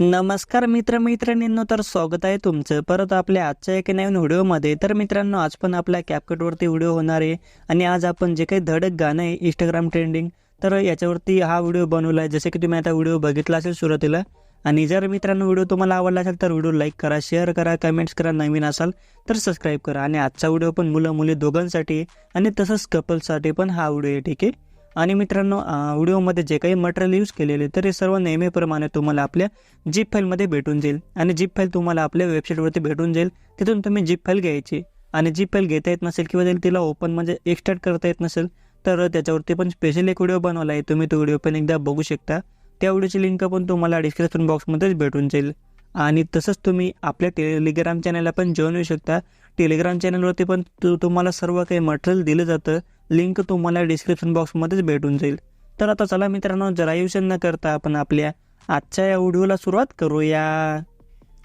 नमस्कार मित्रमैत्रिणींनो तर स्वागत आहे तुमचं. परत आपल्या आजच्या एका नवीन व्हिडिओमध्ये. तर मित्रांनो आज पण आपल्या कॅपकटवरती व्हिडिओ होणार आहे. आणि आज आपण जे काही धडक गाणं आहे इंस्टाग्राम ट्रेंडिंग तर याच्यावरती हा व्हिडिओ बनवला आहे. जसे की तुम्ही आता व्हिडिओ बघितला असेल सुरुवातीला. आणि जर मित्रांनो व्हिडिओ तुम्हाला आवडला असेल तर व्हिडिओ लाईक करा शेअर करा कमेंट्स करा नवीन असाल तर सबस्क्राईब करा. आणि आजचा व्हिडिओ पण मुलं मुली दोघांसाठी आहे. आणि तसंच कपलसाठी पण हा व्हिडिओ आहे ठीक आहे? आणि मित्रांनो व्हिडिओमध्ये जे काही मटेरियल यूज केलेले तर हे सर्व नेहमीप्रमाणे तुम्हाला आपल्या जीप फाईलमध्ये भेटून जाईल. आणि जीप फाईल तुम्हाला आपल्या वेबसाईटवरती भेटून जाईल. तिथून तुम्ही जीप फाईल घ्यायची. आणि जीप फाईल घेता येत नसेल किंवा जर तिला ओपन म्हणजे एक्सटार्ट करता येत नसेल तर त्याच्यावरती पण स्पेशल एक व्हिडिओ बनवला आहे. तुम्ही तो व्हिडिओ पण एकदा बघू शकता. त्या व्हिडिओची लिंक पण तुम्हाला डिस्क्रिप्शन बॉक्समध्येच भेटून जाईल. आणि तसंच तुम्ही आपल्या टेलिग्राम चॅनलला पण जॉईन होऊ शकता. टेलिग्राम चॅनलवरती पण तुम्हाला सर्व काही मटेरियल दिलं जातं. लिंक तुम्हाला डिस्क्रिप्शन बॉक्समध्येच भेटून जाईल. तर आता चला मित्रांनो जरा आयुष्य न करता आपण आपल्या आजच्या या व्हिडिओला सुरुवात करूया.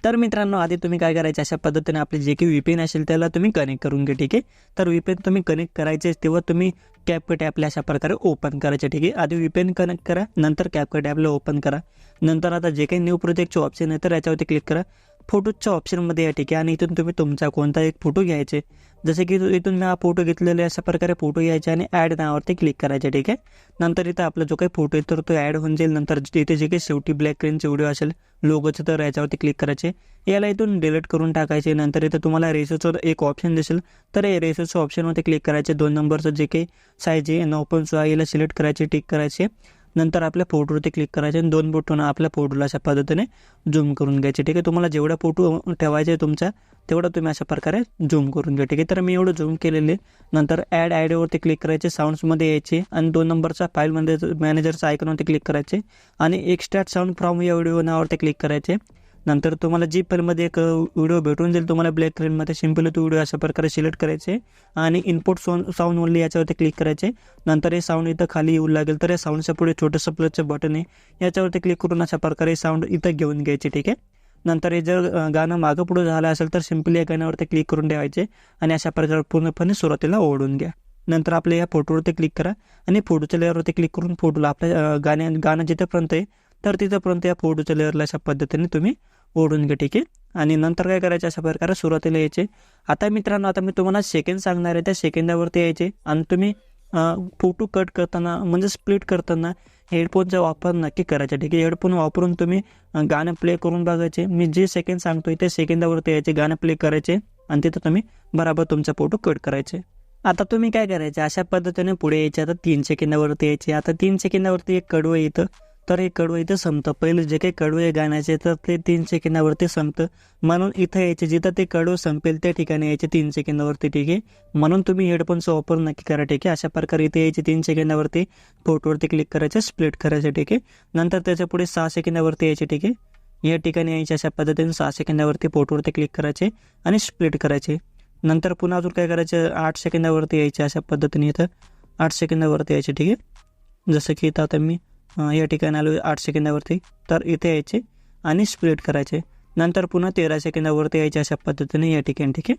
तर मित्रांनो आधी तुम्ही काय करायचे अशा पद्धतीने आपले जे काही व्हीपीएन असेल त्याला तुम्ही कनेक्ट करून घ्या ठीक आहे? तर व्हीपीएन तुम्ही कनेक्ट करायचे तेव्हा तुम्ही कॅपकट ॲपला अशा प्रकारे ओपन करायचे ठीक आहे? आधी व्हीपीएन कनेक्ट करा नंतर कॅपकट ॲपला ओपन करा. नंतर आता जे काही न्यू प्रोजेक्टचे ऑप्शन आहे तर याच्यावरती क्लिक करा. फोटोजच्या ऑप्शनमध्ये या ठीक आहे? आणि इथून तुम्ही तुमचा कोणता एक फोटो घ्यायचे. जसे की इथून मी हा फोटो घेतलेला अशा प्रकारे फोटो यायचे आणि ॲड नावावरती क्लिक करायचे ठीक आहे? नंतर इथं आपला जो काही फोटो आहे तर तो ॲड होऊन जाईल. नंतर इथे जे काही शेवटी ब्लॅक क्रीनचे व्हिडिओ असेल लोगोचं तर याच्यावरती क्लिक करायचे. याला इथून डिलीट करून टाकायचे. नंतर इथं तुम्हाला रेसोचं एक ऑप्शन दिसेल. तर हे रेशोचं ऑप्शनवरती क्लिक करायचे. दोन नंबरचं जे काही साईज आहे नऊ पण सोळा याला सिलेक्ट करायचे टिक करायचे. नंतर आपल्या फोटोवरती क्लिक करायचे आणि दोन फोटोनं आपल्या फोटोला अशा पद्धतीने झूम करून घ्यायचे. ठीक आहे? तुम्हाला जेवढा फोटो ठेवायचा आहे तुमचा तेवढा तुम्ही अशा प्रकारे झूम करून घ्या. ठीक आहे? तर मी एवढं झूम केलेले. नंतर ॲड ॲडवरती क्लिक करायचे साऊंड्समध्ये यायचे आणि दोन नंबरचा फाईलमध्ये मॅनेजरचा आयकॉनवरती क्लिक करायचे आणि एक्स्ट्रॅक्ट साऊंड फ्रॉम या व्हिडिओ नावावरती क्लिक करायचे. नंतर तुम्हाला जी फाईलमध्ये एक व्हिडिओ भेटून जाईल. तुम्हाला ब्लॅक स्क्रीनमध्ये सिम्पली तो व्हिडिओ अशा प्रकारे सिलेक्ट करायचे आणि इनपुट सोन साऊंड ओनली याच्यावरती क्लिक करायचे. नंतर हे साऊंड इथं खाली येऊ लागेल. तर या साऊंडच्या पुढे छोटंसं प्लसचं बटन आहे. याच्यावरती क्लिक करून अशा प्रकारे साऊंड इथं घेऊन घ्यायचे ठीक आहे? नंतर हे जर गाणं मागं पुढं झालं असेल तर सिम्पली या गाण्यावरती क्लिक करून ठेवायचे आणि अशा प्रकारे पूर्णपणे सुरुवातीला ओढून घ्या. नंतर आपल्या या फोटोवरती क्लिक करा आणि फोटोच्या लेअरवरती क्लिक करून फोटोला आपल्या गाण्या गाणं जिथंपर्यंत आहे तर तिथंपर्यंत या फोटोच्या लेअरला अशा पद्धतीने तुम्ही ओढून घ्या ठीक आहे. आणि नंतर काय करायचं अशा प्रकारे सुरुवातीला यायचे. आता मित्रांनो आता मी तुम्हाला सेकंड सांगणार आहे त्या सेकंदावरती यायचे. आणि तुम्ही फोटो कट करताना म्हणजे स्प्लिट करताना हेडफोनचा वापर नक्की करायचा ठीक आहे. हेडफोन वापरून तुम्ही गाणं प्ले करून बघायचे. मी जे सेकंड सांगतोय त्या सेकंदावरती यायचे गाणं प्ले करायचे. आणि तिथं तुम्ही बराबर तुमचा फोटो कट करायचे. आता तुम्ही काय करायचे अशा पद्धतीने पुढे यायचे. आता तीन सेकंदावरती यायचे. आता तीन सेकंदावरती एक कडवं येतं तर हे कडवं इथं संपतं. पहिलं जे काही कडवं आहे गाण्याचे तर ते तीन सेकंदावरती संपतं. म्हणून इथं यायचे जिथं ते कडवं संपेल त्या ठिकाणी यायचे तीन सेकंदावरती ठीक आहे? म्हणून तुम्ही हेडफोनचा वापर नक्की करा ठीक आहे? अशा प्रकारे इथे यायचे तीन सेकंदावरती. फोटोवरती क्लिक करायचं स्प्लिट करायचं ठीक आहे? नंतर त्याच्या पुढे सहा सेकंदावरती यायचे ठीक आहे? या ठिकाणी यायचे अशा पद्धतीने सहा सेकंदावरती फोटोवरती क्लिक करायचे आणि स्प्लिट करायचे. नंतर पुन्हा अजून काय करायचं? आठ सेकंदावरती यायचे अशा पद्धतीने इथं. आठ सेकंदावरती यायचे ठीक आहे? जसं की इथं आता मी या ठिकाणी आलो आठ सेकंदावरती. तर इथे यायचे आणि स्प्लिट करायचे. नंतर पुन्हा तेरा सेकंदावरती यायचे अशा पद्धतीने या ठिकाणी ठीक आहे?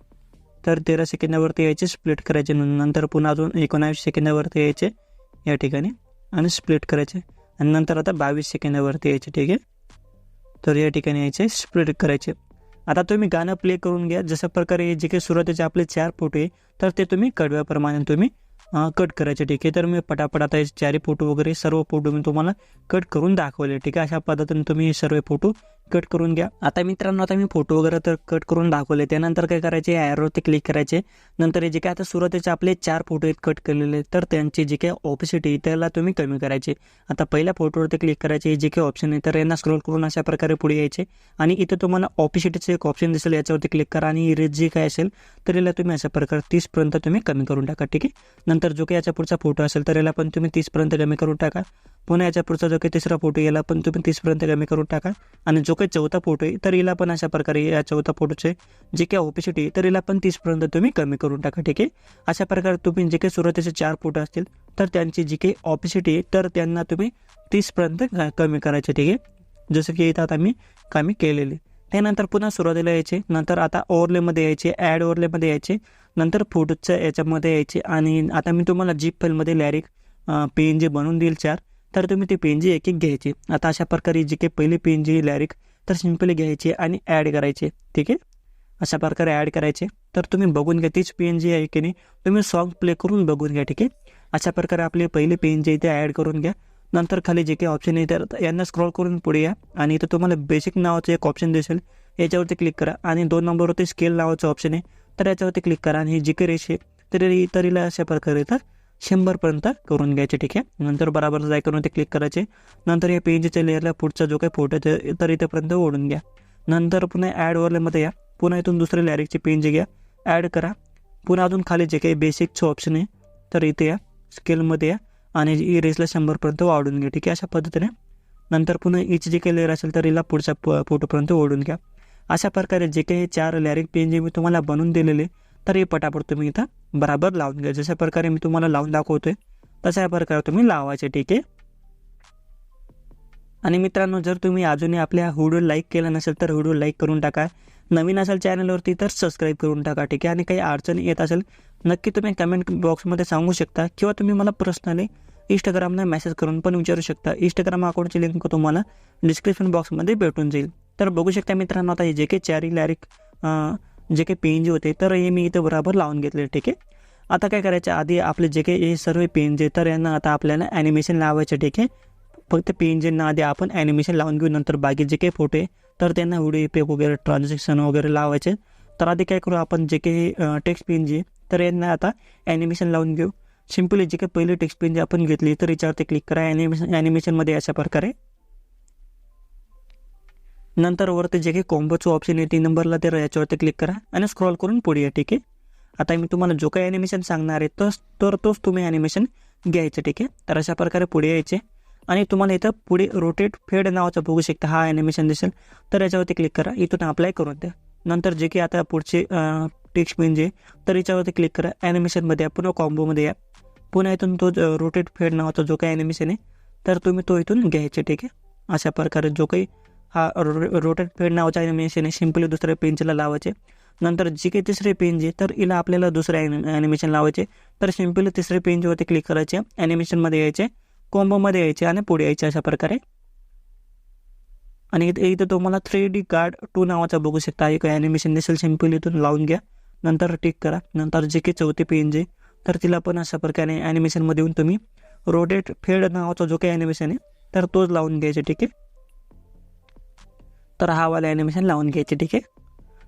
तर तेरा सेकंदावरती यायचे स्प्लिट करायचे. नंतर पुन्हा अजून एकोणावीस सेकंदावरती यायचे या ठिकाणी आणि स्प्लिट करायचे. आणि नंतर आता बावीस सेकंदावरती यायचे ठीक आहे? तर या ठिकाणी यायचे स्प्लिट करायचे. आता तुम्ही गाणं प्ले करून घ्या. जशा प्रकारे जे काही सुरुवातीचे आपले चार फोटो आहे तर ते तुम्ही कडव्याप्रमाणे तुम्ही कट करायचे. ठीक आहे. तर मी पटापट आता चारी चारही फोटो वगैरे सर्व फोटो मी तुम्हाला कट करून दाखवले. ठीक आहे. अशा पद्धतीने तुम्ही सर्व फोटो कट करून घ्या. आता मित्रांनो आता मी फोटो वगैरे तर कट करून दाखवले. त्यानंतर काय करायचे? ॲरोवरती क्लिक करायचे. नंतर हे जे काय आता सुरुवातीचे आपले चार फोटो आहेत कट केलेले तर त्यांची जी काही ऑपोसिटी त्याला तुम्ही कमी करायचे. आता पहिल्या फोटोवरती क्लिक करायचे जे काही ऑप्शन आहे तर यांना स्क्रोल करून अशा प्रकारे पुढे यायचे. आणि इथं तुम्हाला ऑपोसिटीचं एक ऑप्शन दिसेल याच्यावरती क्लिक करा. आणि इरेज जे काय असेल तर याला तुम्ही अशा प्रकारे तीसपर्यंत तुम्ही कमी करून टाका ठीक आहे? नंतर जो काही याच्या पुढचा फोटो असेल तर याला पण तुम्ही तीसपर्यंत कमी करून टाका. पुन्हा याच्या पुढचा जो काही तिसरा फोटो याला पण तुम्ही तीसपर्यंत कमी करून टाका. आणि जो काही चौथा फोटो आहे तर याला पण अशा प्रकारे या चौथा फोटोचे जे काही ऑपिसिटी आहे तर याला पण तीसपर्यंत तुम्ही कमी करून टाका ठीक आहे? अशा प्रकारे तुम्ही जे काही सुरुवातीचे चार फोटो असतील तर त्यांची जी काही ऑपिसिटी आहे तर त्यांना तुम्ही तीसपर्यंत कमी करायचे ठीक आहे? जसं की इथं आता मी कमी केलेली. त्यानंतर पुन्हा सुरुवातीला यायचे नंतर आता ओव्हरलेमध्ये यायचे ॲड ओव्हरलेमध्ये यायचे नंतर फोटोच्या याच्यामध्ये यायचे आणि आता मी तुम्हाला जीप फेलमध्ये लॅरिक पी एन जी बनवून देईल चार तर तुम्ही ती पी एन जी एक एक घ्यायची. आता अशा प्रकारे जी काही पहिली पी एन जी लॅरिक तर सिम्पली घ्यायची आणि ॲड करायचे. ठीक आहे? अशा प्रकारे ॲड करायचे. तर तुम्ही बघून घ्या तीच पी एन जी आहे की नाही. तुम्ही सॉन्ग प्ले करून बघून घ्या ठीक आहे? अशा प्रकारे आपली पहिली पी एन जी इथे ॲड करून घ्या. नंतर खाली जे काही ऑप्शन आहे तर यांना स्क्रॉल करून पुढे या. आणि इथं तुम्हाला बेसिक नावाचं एक ऑप्शन दिसेल. याच्यावरती क्लिक करा. आणि दोन नंबरवरती स्केल नावाचं ऑप्शन आहे. तर याच्यावरती क्लिक करा. आणि ही जी काही आहे तरी तरीला अशा प्रकारे तर शंभरपर्यंत करून घ्यायचे ठीक आहे? नंतर बराबर जाय करून ते क्लिक करायचे. नंतर या पेजच्या लेअरला पुढचा जो काही फोटो तर इथेपर्यंत ओढून घ्या. नंतर पुन्हा ॲड वरमध्ये या. पुन्हा इथून दुसऱ्या लॅरिकची पेंज घ्या. ॲड करा. पुन्हा अजून खाली जे काही बेसिकचं ऑप्शन आहे तर इथे या. स्केलमध्ये या. आणि ही रेसला शंभरपर्यंत वाढून घ्या ठीक आहे? अशा पद्धतीने. नंतर पुन्हा इच जे काही लेअर असेल तर हिला पुढच्या प- फोटोपर्यंत ओढून घ्या. अशा प्रकारे जे काही चार लॅरिक पेन जे मी तुम्हाला बनवून दिलेले तर हे पटापट तुम्ही इथं बराबर लावून घ्या. जशा प्रकारे मी तुम्हाला लावून दाखवतोय तशा प्रकारे तुम्ही लावायचे ठीक आहे? आणि मित्रांनो जर तुम्ही अजूनही आपल्या व्हिडिओ लाईक केला नसेल तर व्हिडिओ लाईक करून टाका. नवीन असेल चॅनलवरती तर सबस्क्राईब करून टाका ठीक आहे? आणि काही अडचणी येत असेल नक्की तुम्ही कमेंट बॉक्समध्ये सांगू शकता किंवा तुम्ही मला पर्सनली इंस्टाग्रामला मेसेज करून पण विचारू शकता. इंस्टाग्राम अकाउंटची लिंक तुम्हाला डिस्क्रिप्शन बॉक्समध्ये भेटून जाईल. तर बघू शकता मित्रांनो आता हे जे काही चॅरी लॅरिक जे काही पेन जे होते तर हे मी इथं बरोबर लावून घेतले ठीक आहे? आता काय करायचं आधी आपले जे काही हे सर्व पेन जे तर यांना आता आपल्याला ॲनिमेशन लावायचं ठीक आहे? फक्त पेन जेना आधी आपण ॲनिमेशन लावून घेऊ नंतर बाकी जे काही फोटो आहे तर त्यांना व्हिडिओ इफेक्ट वगैरे ट्रान्झॅक्शन वगैरे लावायचे. तर आधी काय करू आपण जे काही टेक्स्ट पेन जे तर यांना आता ॲनिमेशन लावून घेऊ. सिम्पली जे काही पहिले टेक्स्ट पेन जे आपण घेतली तर याच्यावरती क्लिक करा ॲनिमेशन ॲनिमेशनमध्ये अशा प्रकारे. नंतर वरती जे काही कॉम्बोचं ऑप्शन आहे तीन नंबरला तर याच्यावरती क्लिक करा आणि स्क्रॉल करून पुढे या ठीक आहे? आता मी तुम्हाला जो काही ॲनिमेशन सांगणार आहे तोच तर तोच तुम्ही ॲनिमेशन घ्यायचं ठीक आहे? तर अशा प्रकारे पुढे यायचे. आणि तुम्हाला इथं पुढे रोटेट फेड नावाचा बघू शकता हा ॲनिमेशन दिसेल. तर याच्यावरती क्लिक करा. इथून अप्लाय करून द्या. नंतर जे काही आता पुढचे टेक्स्ट म्हणजे तर याच्यावरती क्लिक करा. ॲनिमेशनमध्ये या पुन्हा कॉम्बोमध्ये या. पुन्हा इथून तो रोटेट फेड नावाचा जो काही ॲनिमेशन आहे तर तुम्ही तो इथून घ्यायचे ठीक आहे? अशा प्रकारे जो काही हा रो रोटेट फेड नावाचा ॲनिमेशन आहे सिम्पली दुसऱ्या पेनला लावायचे. नंतर जी काही तिसरे पेन जे तर हिला आपल्याला दुसऱ्या ॲनिमेशन लावायचे. तर सिम्पली तिसरे पेंजवरती क्लिक करायचे ॲनिमेशनमध्ये यायचे कॉम्बोमध्ये यायचे आणि पुढे यायचे अशा प्रकारे. आणि इथे इथं तुम्हाला थ्री डी कार्ड टू नावाचा बघू शकता. एक ॲनिमेशन दिसेल सिम्पली इथून लावून घ्या. नंतर टिक करा. नंतर जे काही चौथी पेन जे तर तिला पण अशा प्रकारे ॲनिमेशनमध्ये येऊन तुम्ही रोटेट फेड नावाचा जो काही ॲनिमेशन आहे तर तोच लावून घ्यायचे ठीक आहे? तर हा वाला ॲनिमेशन लावून घ्यायचे ठीक आहे?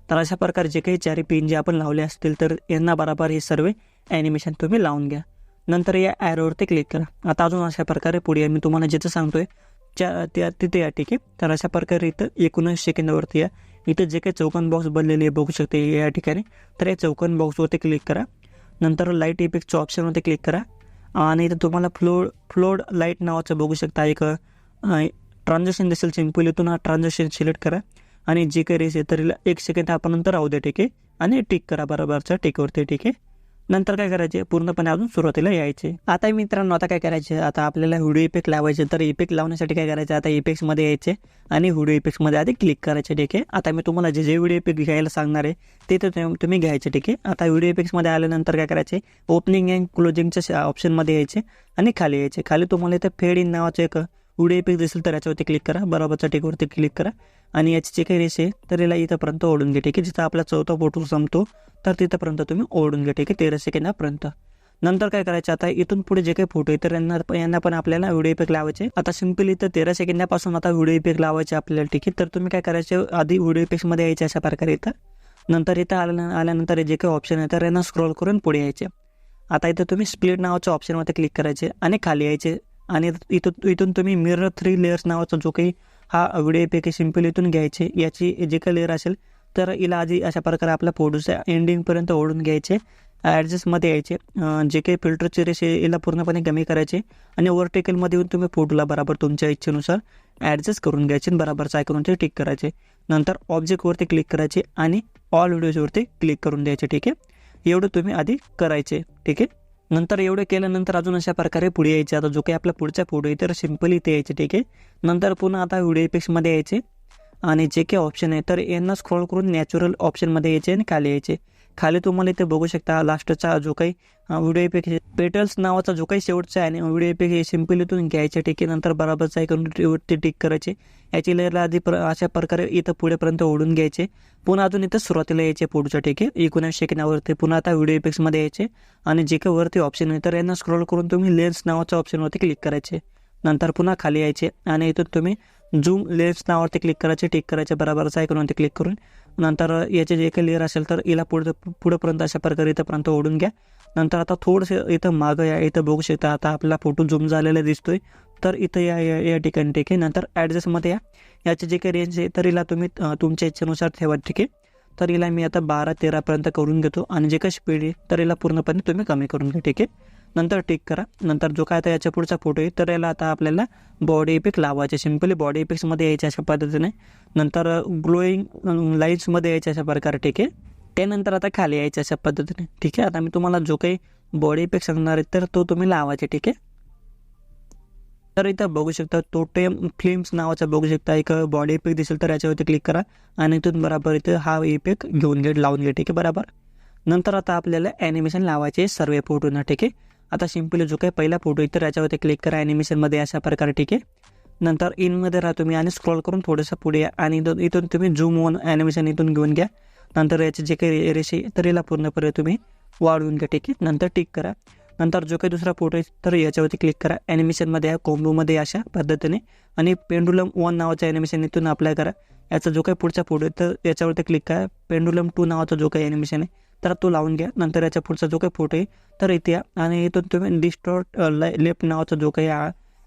तर अशा प्रकारे जे काही चारी पिन जे आपण लावले असतील तर यांना बराबर हे सर्व ॲनिमेशन तुम्ही लावून घ्या. नंतर या ॲरोवरती क्लिक करा. आता अजून अशा प्रकारे पुढे मी तुम्हाला जिथं सांगतोय त्या त्या तिथे या ठीक आहे? तर अशा प्रकारे इथं एकोणीस सेकंदावरती या. इथं जे काही चौकन बॉक्स बनलेले आहे बघू शकते या ठिकाणी. तर या चौकन बॉक्सवरती क्लिक करा. नंतर लाइट इफेक्टच्या ऑप्शनवरती क्लिक करा. आणि इथं तुम्हाला फ्लोड फ्लोड लाइट नावाचं बघू शकता एक ट्रान्झॅक्शन दिसेल सिंपल इथून हा ट्रान्झॅक्शन सिलेक्ट करा. आणि जे काही रेस आहे तरी एक सेकंड आपण नंतर राहू द्या ठीक आहे. आणि टिक करा बरोबरच्या टिकवरती ठीक आहे. नंतर काय करायचे? पूर्णपणे अजून सुरुवातीला यायचे. आता मित्रांनो आता काय करायचे? आता आपल्याला व्हिडिओ इफेक्ट लावायचे. तर इफेक्ट लावण्यासाठी काय करायचं? आता इफेक्ट्समध्ये यायचे. आणि व्हिडिओ इफेक्ट्समध्ये आधी क्लिक करायचे ठीक आहे. आता मी तुम्हाला जे जे व्हिडिओ इफेक्ट घ्यायला सांगणार आहे ते तर तुम्ही घ्यायचे ठीक आहे. आता व्हिडिओ इफेक्ट्समध्ये आल्यानंतर काय करायचे? ओपनिंग अँड क्लोजिंगच्या ऑप्शनमध्ये यायचे आणि खाली यायचे. खाली तुम्हाला इथे फेड इन नावाचं एक व्हिडिओ इफेक्ट दिसेल तर याच्यावरती क्लिक करा. बरोबरच्या टेकवरती क्लिक करा. आणि याची जे काही रेस आहे तर याला इथंपर्यंत ओढून घ्या. ठीक आहे? जिथं आपला चौथा फोटो संपतो तर तिथंपर्यंत तुम्ही ओढून घ्या. ठीक आहे? तेरा सेकंदापर्यंत नंतर काय करायचं? आता इथून पुढे जे काही फोटो आहे तर यांना यांना पण आपल्याला व्हिडिओ इफेक्ट लावायचे आता सिम्पली इथं तेरा सेकंदापासून आता व्हिडिओ इफेक्ट लावायचे आपल्याला. ठीक आहे? तर तुम्ही काय करायचे? आधी व्हिडिओ पिक्समध्ये यायचे अशा प्रकारे इथं. नंतर इथं आल्या आल्यानंतर जे काही ऑप्शन आहे तर यांना स्क्रोल करून पुढे यायचे. आता इथं तुम्ही स्प्लिट नावाच्या ऑप्शनमध्ये क्लिक करायचे आणि खाली यायचे. आणि इथं इथून तुम्ही मिरर थ्री लेअर्स नावाचा जो काही हा व्हिडिओ इफेक्ट सिंपल इथून घ्यायचे याची जे काही लेअर असेल तर हिला आधी अशा प्रकारे आपल्या फोटोच्या एंडिंगपर्यंत ओढून घ्यायचे ॲडजस्टमध्ये यायचे जे काही फिल्टरचे रेस आहे याला पूर्णपणे कमी करायचे आणि ओव्हरटेकलमध्ये येऊन तुम्ही फोटोला बराबर तुमच्या इच्छेनुसार ॲडजस्ट करून घ्यायचे आणि बराबर चाय करून ते टिक करायचे. नंतर ऑब्जेक्टवरती क्लिक करायचे आणि ऑल व्हिडिओजवरती क्लिक करून द्यायचे ठीक आहे? एवढं तुम्ही आधी करायचे ठीक आहे? नंतर एवढे केल्यानंतर अजून अशा प्रकारे पुढे यायचे. आता जो काही आपला पुढचा फोटो आहे तर सिम्पली इथे यायचे ठीक आहे? नंतर पुन्हा आता व्हिडिओ इफेक्ट्समध्ये यायचे. आणि जे काही ऑप्शन आहे तर यांना स्क्रॉल करून नॅचरल ऑप्शनमध्ये यायचे आणि खाली यायचे. खाली तुम्हाला इथे बघू शकता लास्टचा जो काही व्हिडिओ इफेक्ट पेटल्स नावाचा जो काही शेवटचा आहे आणि व्हिडिओ इफेक्ट हे सिंपल इथून घ्यायचे ठीक आहे. नंतर बराबरचा ऐकून ते टिक करायचे. याची लेअरला आधी प्र अशा प्रकारे इथं पुढेपर्यंत ओढून घ्यायचे. पुन्हा अजून इथं सुरुवातीला यायचे पुढच्या ठीक आहे. एकोणऐंशी पुन्हा आता व्हिडिओ इफेक्ट्समध्ये यायचे. आणि जे काही वरती ऑप्शन आहे तर यांना स्क्रोल करून तुम्ही लेन्स नावाच्या ऑप्शनवरती क्लिक करायचे. नंतर पुन्हा खाली यायचे. आणि इथून तुम्ही झूम लेन्स नावावरती क्लिक करायचे टिक करायचे बराबरचा ऐकून क्लिक करून. नंतर याचे जे काही लेअर असेल तर याला पुढं पुढंपर्यंत अशा प्रकारे इथंपर्यंत ओढून घ्या. नंतर आता थोडंसं इथं मागं या इथं बघू शकता आता आपला फोटो झूम झालेला दिसतोय. तर इथं या या या ठिकाणी ठीक आहे. नंतर ॲडजस्टमध्ये या. याचे जे काही रेंज आहे तर हिला तुम्ही तुमच्या इच्छेनुसार ठेवा ठीक आहे. तर हिला मी आता बारा तेरापर्यंत करून घेतो. आणि जे काही स्पीड आहे तर हिला पूर्णपणे तुम्ही कमी करून घ्या ठीक आहे. नंतर टिक करा. नंतर जो काय आता याच्या पुढचा फोटो आहे तर याला आता आपल्याला बॉडी इफेक्ट लावायचे. सिम्पली बॉडी इफेक्ट्समध्ये यायचे अशा पद्धतीने. नंतर ग्लोईंग लाईट्समध्ये यायचे अशा प्रकारे ठीक आहे. त्यानंतर आता खाली यायचे अशा पद्धतीने. ठीक आहे? आता मी तुम्हाला जो काही बॉडी इफेक्ट सांगणार आहे तर तो तुम्ही लावायचे ठीक आहे? तर इथं बघू शकता टोटेम फिल्म्स नावाचा बघू शकता. एक बॉडी इफेक्ट दिसेल तर याच्यावरती क्लिक करा. आणि इथून बराबर इथं हा इफेक्ट घेऊन घे लावून घे ठीक आहे? बरोबर? नंतर आता आपल्याला ॲनिमेशन लावायचे सर्व फोटोना ठीक आहे? आता सिम्पली जो काही पहिला फोटो आहे तर याच्यावरती क्लिक करा ॲनिमेशनमध्ये अशा प्रकारे ठीक आहे? नंतर इनमध्ये राहा तुम्ही आणि स्क्रॉल करून थोडंसं पुढे या आणि इथून इथून तुम्ही झूम वन ॲनिमेशन इथून घेऊन घ्या. नंतर याचे जे काही रेषे आहे, तर याला पूर्णपणे तुम्ही वाढवून घ्या ठीक आहे? नंतर टिक करा. नंतर जो काही दुसरा फोटो आहे तर याच्यावरती क्लिक करा. ॲनिमेशनमध्ये या कोंबोमध्ये अशा पद्धतीने आणि पेंडुलम वन नावाचं ॲनिमेशन इथून अप्लाय करा. याचा जो काही पुढचा फोटो आहे तर याच्यावरती क्लिक करा. पेंडुलम टू नावाचा जो काही ॲनिमेशन आहे तर तो लावून घ्या. नंतर याच्या पुढचा जो काही फोटो आहे तर इथे या. आणि इथून तुम्ही डिस्टॉर्ट लेफ्ट नावाचा जो काही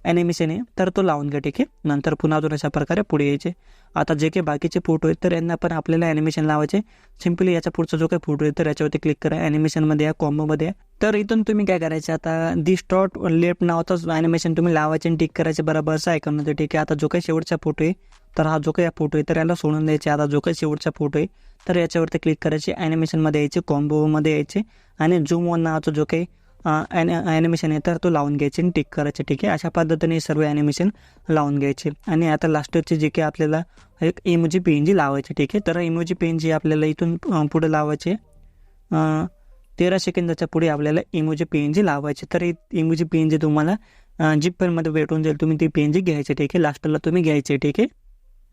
ॲनिमेशन आहे तर तो लावून घ्या ठीक आहे? नंतर पुन्हा अजून अशा प्रकारे पुढे यायचे. आता जे काही बाकीचे फोटो आहेत तर यांना पण आपल्याला ॲनिमेशन लावायचे. सिम्पली याचा पुढचा जो काही फोटो आहे तर याच्यावरती क्लिक करा. ॲनिमेशनमध्ये या कॉम्बोमध्ये या. तर इथून तुम्ही काय करायचे? आता डिस्टॉर्ट लेफ्ट नावाचं ॲनिमेशन तुम्ही लावायचे आणि टिक करायचे. बरोबरचा ऐकून ठीक आहे? आता जो काही शेवटचा फोटो आहे तर हा जो काही फोटो आहे तर याला सोडून द्यायचे. आता जो काही शेवटचा फोटो आहे तर याच्यावरती क्लिक करायचे. ॲनिमेशनमध्ये यायचे कॉम्बोमध्ये यायचे. आणि झूम वन नावाचा जो काही ॲनिमेशन आहे तर तो लावून घ्यायचे आणि टिक करायचे. ठीक आहे? अशा पद्धतीने सर्व ॲनिमेशन लावून घ्यायचे. आणि आता लास्टचे जे काही आपल्याला एक इमोजी पेन जी लावायची ठीक आहे? तर इमोजी पेन जी आपल्याला इथून पुढे लावायचे तेरा सेकंदाच्या पुढे आपल्याला इमोजी पेन जी लावायची. तर इमोजी पेन जी तुम्हाला जी पेनमध्ये भेटून जाईल तुम्ही ती पेन जी घ्यायची ठीक आहे? लास्टला तुम्ही घ्यायचे ठीक आहे?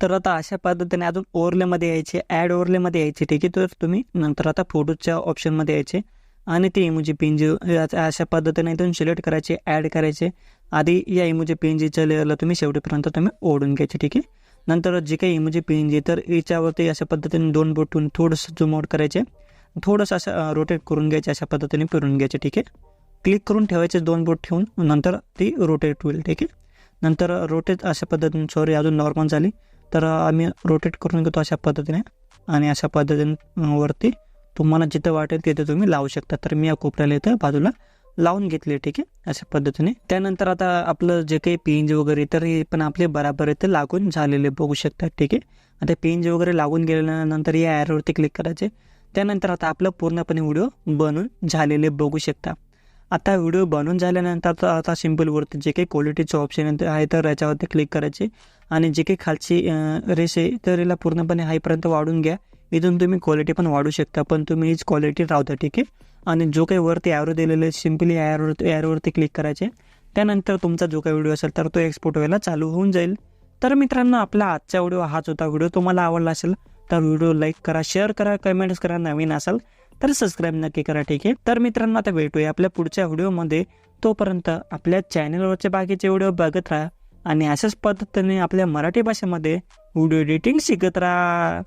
तर आता अशा पद्धतीने अजून ओव्हरलेमध्ये यायचे ॲड ओव्हरलेमध्ये यायचे ठीक आहे? तर तुम्ही नंतर आता फोटोच्या ऑप्शनमध्ये यायचे. आणि ते इमोजी पेन जी अशा पद्धतीने इथून सिलेक्ट करायचे ॲड करायचे. आधी या इमोजी पेन लेअरला तुम्ही शेवटीपर्यंत तुम्ही ओढून घ्यायचे ठीक आहे? नंतर जे काही इमोजी पेन जी तर याच्यावरती अशा पद्धतीने दोन बोट थोडंसं झूम आउट करायचे. थोडंसं असं रोटेट करून घ्यायचे अशा पद्धतीने फिरून घ्यायचे ठीक आहे? क्लिक करून ठेवायचे दोन बोट ठेवून नंतर ती रोटेट होईल ठीक आहे? नंतर रोटेट अशा पद्धतीने सॉरी अजून नॉर्मल झाली. तर आम्ही रोटेट करून घेतो अशा पद्धतीने. आणि अशा पद्धतीने वरती तुम्हाला जिथं वाटेल तिथे तुम्ही लावू शकता. तर मी या कोपऱ्याला इथं बाजूला लावून घेतले ठीक आहे? अशा पद्धतीने. त्यानंतर आता आपलं जे काही पेंज वगैरे तर हे पण आपले बराबर इथे लागून झालेले बघू शकतात ठीक आहे? आता पेंज वगैरे लागून गेल्यानंतर या ॲरवरती क्लिक करायचे. त्यानंतर आता आपलं पूर्णपणे व्हिडिओ बनून झालेले बघू शकता. आता व्हिडिओ बनवून झाल्यानंतर तर आता सिम्पलवरती जे काही क्वालिटीचं ऑप्शन आहे तर याच्यावरती क्लिक करायचे. आणि जे काही खालची रेस आहे तर याला पूर्णपणे हायपर्यंत वाढून घ्या. इथून तुम्ही क्वालिटी पण वाढू शकता पण तुम्ही हीच क्वालिटी राहता ठीक आहे? आणि जो काही वरती ॲरो दिलेले सिम्पली ॲरोवरती ॲरोवरती क्लिक करायचे. त्यानंतर तुमचा जो काही व्हिडिओ असेल तर तो एक्सपोर्ट व्हायला चालू होऊन जाईल. तर मित्रांनो आपला आजचा व्हिडिओ हाच होता. व्हिडिओ तुम्हाला आवडला असेल तर व्हिडिओ लाईक करा शेअर करा कमेंट्स करा नवीन असाल तर सबस्क्राईब नक्की करा ठीक आहे? तर मित्रांनो आता भेटूया आपल्या पुढच्या व्हिडिओमध्ये. तोपर्यंत आपल्या चॅनलवरचे बाकीचे व्हिडिओ बघत राहा आणि अशाच पद्धतीने आपल्या मराठी भाषेमध्ये व्हिडिओ एडिटिंग शिकत राहा.